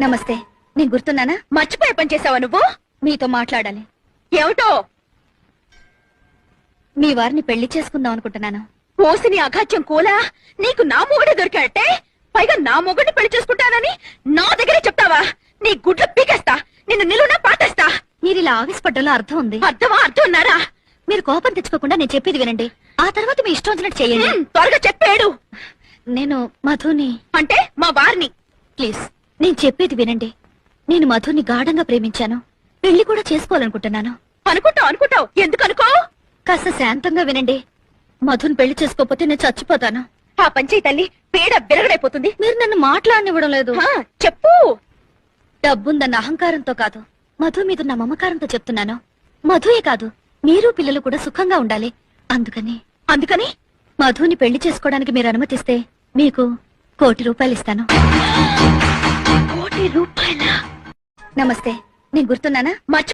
నమస్తే. నేను గుర్తున్నానా? మర్చిపోయే పని చేసావా నువ్వు? మీతో మాట్లాడాలి. ఏమిటో? మీ వారిని పెళ్ళి చేసుకుందాం అనుకుంటున్నాను. ఓసిని అఘాత్యం కూలా? నీకు నా మొగుడే దొరికాడంటే? పైగా నా మొగుడిని పెళ్ళి చేసుకుంటానని నా దగ్గరే చెప్తావా? నీ గుడ్లు పీకేస్తా. నిన్ను నిలువున పాటేస్తా మీరు ఇలా ఆవేశపడ్డంలో అర్థం ఉంది. అర్థమా? అర్థం ఉన్నారా? మీరు కోపం తెచ్చుకోకుండా నేను చెప్పేది వినండి. ఆ తర్వాత మీ ఇష్టం వచ్చినట్టు చేయండి. హ్మ్, త్వరగా చెప్పాడు. నేను మధుని. అంటే మా వారిని. ప్లీజ్. నేను చెప్పేది వినండి. నేను మధుని గాఢంగా ప్రేమించాను. పెళ్ళి కూడా చేసుకోవాలనుకుంటున్నాను. అనుకుంటావు అనుకుంటావు. ఎందుకు అనుకో కాస్త శాంతంగా వినండి. మధుని పెళ్ళి చేసుకోకపోతే నేను చచ్చిపోతాను. ఆ పంచాయి తల్లి పేడ బిరగడైపోతుంది మీరు నన్ను మాట్లాడనివ్వడం లేదు. హా, చెప్పు. డబ్బుందన్న అహంకారంతో కాదు. మధు మీద నా మమకారంతో చెప్తున్నాను. మధుయే కాదు మీరు పిల్లలు కూడా సుఖంగా ఉండాలి. అందుకని అందుకని? మధుని పెళ్ళి చేసుకోవడానికి మీరు అనుమతిస్తే మీకు కోటి రూపాయలు ఇస్తాను. నమస్తే. నేను గుర్తున్నానా? మర్చి